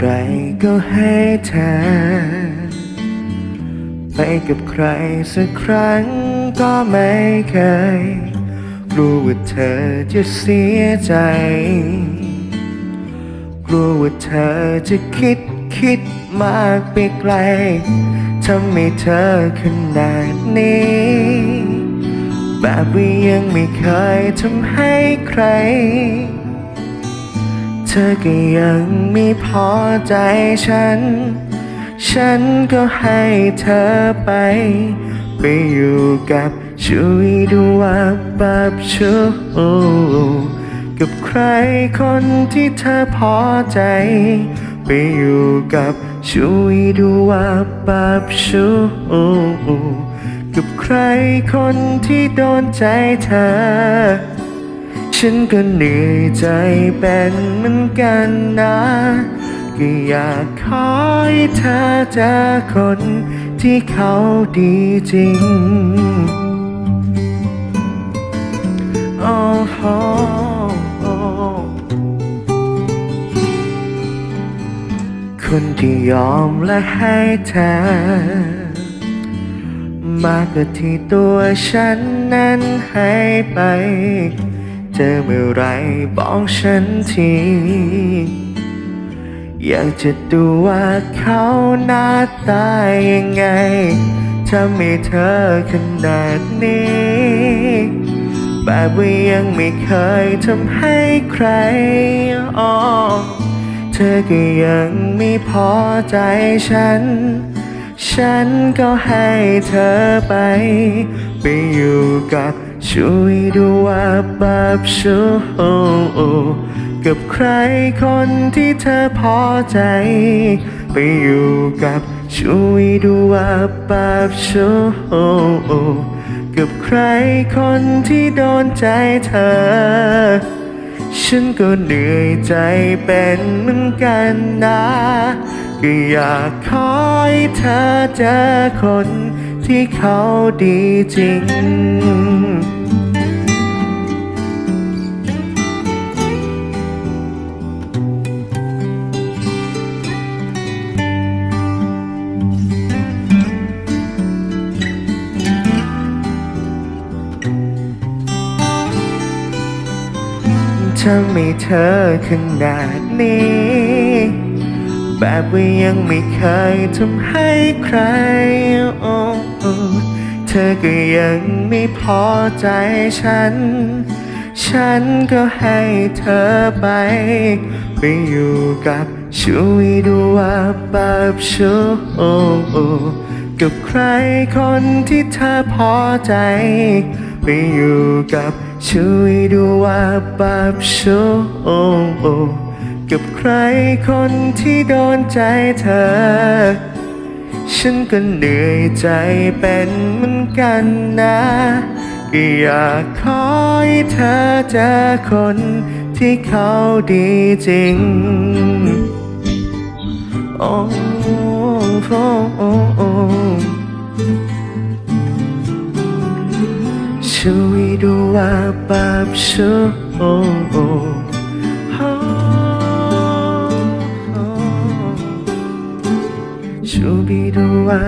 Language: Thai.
ไรก็ให้เธอ ไปกับใครสักครั้งก็ไม่เคย กลัวว่าเธอจะเสียใจ กลัวว่าเธอจะคิดคิดมากไปไกลทำให้เธอขนาดนี้ แบบว่ายังไม่เคยทำให้ใคร อก็ยังไม่พอใจฉัน ฉันก็ให้เธอไป ไปอยู่กับช่วยดูว่าแบบชูกับใครคนที่เธอพอใจ ไปอยู่กับช่วยดูว่าแบบชูกับใครคนที่โดนใจเธอ ฉันก็เหนื่อยใจเป็นเหมือนกันนะก็อยากขอให้เธอเจอคนที่เขาดีจริง โอ้โหคนที่ยอมและให้เธอ มากกว่าที่ตัวฉันนั้นให้ไป เจอเมื่อไรบอกฉันที อยากจะดูว่าเขาหน้าตายังไงทำให้เธอขนาดนี้ แบบว่ายังไม่เคยทำให้ใครอ๋อเธอก็ยังไม่พอใจฉัน ฉันก็ให้เธอไป ไปอยู่กับ ช่วยดูว่าแบบชูกับใครคนที่เธอพอใจ ไปอยู่กับช่วยดูว่าแบบชูกับใครคนที่โดนใจเธอ ฉันก็เหนื่อยใจเป็นเหมือนกันนะก็อยากขอให้เธอเจอคน ที่เขาดีจริง ทำให้เธอขนาดนี้ แบบว่ายังไม่เคยทำให้ใครโอ้โอ้เธอก็ยังไม่พอใจฉัน ฉันก็ให้เธอไป ไปอยู่กับช่วยดูว่าแบบชูกับใครคนที่เธอพอใจ ไปอยู่กับช่วยดูว่าแบบชู กับใครคนที่โดนใจเธอ ฉันก็เหนื่อยใจเป็นเหมือนกันนะก็อยากขอให้เธอเจอคนที่เขาดีจริง โอ้โอโอช่วยดูว่าแบบชูโโอ้ชูบีดูว่า